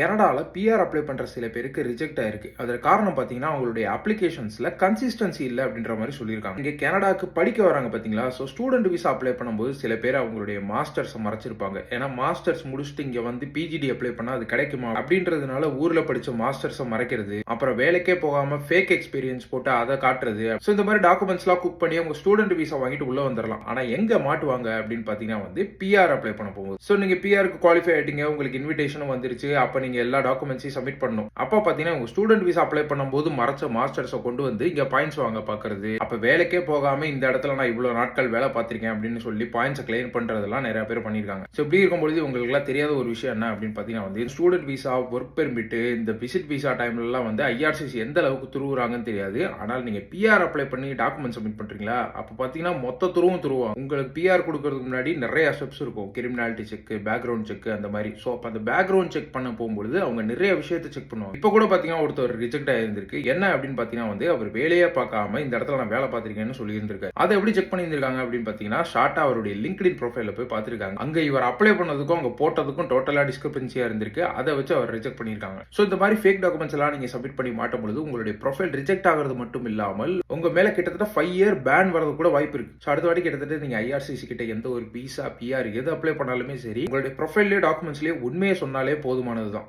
கனடாவில் PR apply பண்ணுற சில பேருக்கு ரிஜெக்ட் ஆயிருக்கு. அதற்கு காரணம் பார்த்தீங்கன்னா அவங்களுடைய அப்ளிகேஷன்ஸில் கன்சிஸ்டன்சி இல்லை அப்படின்ற மாதிரி சொல்லியிருக்காங்க. இங்கே கனடாக்கு படிக்க வராங்க பார்த்தீங்களா ஸோ ஸ்டூடெண்ட் விசா அப்ளை பண்ணும்போது சில பேர் அவங்களுடைய மாஸ்டர்ஸை மறைச்சிருப்பாங்க. ஏன்னா மாஸ்டர்ஸ் முடிச்சுட்டு இங்கே வந்து பிஜிடி அப்ளை பண்ணால் அது கிடைக்குமா? அப்படின்றதுனால ஊரில் படித்த மாஸ்டர்ஸை மறைக்கிறது அப்புறம் வேலைக்கே போகாமல் ஃபேக் எக்ஸ்பீரியன்ஸ் போட்டு அதை காட்டுறது. ஸோ இந்த மாதிரி டாக்குமெண்ட்ஸ்லாம் குக் பண்ணி அவங்க ஸ்டூடெண்ட் விசா வாங்கிட்டு உள்ளே வந்துடலாம் ஆனால் எங்கே மாட்டுவாங்க அப்படின்னு பார்த்தீங்கன்னா வந்து பிஆர் அப்ளை பண்ண போகும்போது. ஸோ நீங்கள் பிஆருக்கு குவாலிஃபை ஆகிட்டீங்க உங்களுக்கு இன்விடேஷனும் வந்துருச்சு. அப்போ நீங்கள் எல்லா டாக்குமெண்ட்ஸையும் சப்மிட் பண்ணணும். அப்போ பார்த்தீங்கன்னா உங்க ஸ்டூடெண்ட் விசா அப்ளை பண்ணும்போது மறைச்ச மாஸ்டர்ஸை கொண்டு வந்து இங்கே பாயிண்ட்ஸ் வாங்க பார்க்குறது அப்போ வேலைக்கே போகாம இந்த இடத்துல நான் இவ்வளோ நாட்கள் வேலை பார்த்திருக்கேன் அப்படின்னு சொல்லி பாயிண்ட்ஸை கிளைம் பண்ணுறதெல்லாம் நிறைய பேர் பண்ணியிருக்காங்க. ஸோ இப்படி இருக்கும்பொழுது உங்களுக்குலாம் தெரியாத ஒரு விஷயம் என்ன அப்படின்னு பார்த்தீங்கன்னா வந்து ஸ்டூடெண்ட் விசா ஒர்க் பெர்மிட்டு இந்த விசிட் விசா டைம்லலாம் வந்து ஐஆர்சிசி எந்த அளவுக்கு துருவுறாங்கன்னு தெரியாது. ஆனால் நீங்கள் பிஆர் அப்ளை பண்ணி டாக்குமெண்ட் சப்மிட் பண்ணுறீங்களா அப்போ பார்த்தீங்கன்னா மொத்த துருவும் துருவோம் உங்களுக்கு பிஆர் கொடுக்கறதுக்கு முன்னாடி நிறைய ஸ்டெப்ஸ் இருக்கும். கிரிமினாலிட்டி செக் பேக்ரவுண்ட் செக் அந்த மாதிரி. ஸோ அப்போ அந்த பேக்ரவுண்ட் செக் பண்ண போகும்போது பொழுது அவங்க நிறைய விஷயத்தை செக் பண்ணுவாங்க. இப்போ கூட பார்த்தீங்கன்னா ஒருத்தர் ரிஜெக்ட் ஆயிருந்திருக்கு. என்ன அப்படின்னு பார்த்தீங்கன்னா வந்து அவர் வேலையே பார்க்காம இந்த இடத்துல நான் வேலை பார்த்துருக்கேன்னு சொல்லியிருந்திருக்காரு. அதை எப்படி செக் பண்ணியிருந்திருக்காங்க அப்படின்னு பார்த்தீங்கன்னா ஷார்ட்டாக அவருடைய லிங்க்டின் ப்ரொஃபைல போய் பார்த்துருக்காங்க அங்கே இவர் அப்ளை பண்ணதுக்கும் அவங்க போட்டதுக்கும் டோட்டலாக டிஸ்கிரிபன்சியா இருந்திருக்கு. அதை வச்சு அவர் ரிஜெக்ட் பண்ணியிருக்காங்க. ஸோ இந்த மாதிரி ஃபேக் டாக்குமெண்ட்ஸ் எல்லாம் நீங்கள் சப்மிட் பண்ணி மாட்டும் பொழுது உங்களுடைய ப்ரொஃபைல் ரிஜெக்ட் ஆகிறது மட்டும் இல்லாமல் உங்கள் மேலே கிட்டத்தட்ட ஃபைவ் இயர் பேன் வரது கூட வாய்ப்பு இருக்கு. ஸோ அடுத்த வாட்டி கிட்டத்தட்ட நீங்கள் ஐஆர்சிசி கிட்ட எந்த ஒரு விசா பிஆர் எது அப்ளை பண்ணாலுமே சரி உங்களுடைய ப்ரொஃபைல்லே டாக்குமெண்ட்ஸ்லேயே உண்மையை சொன்னாலே போதுமானது தான்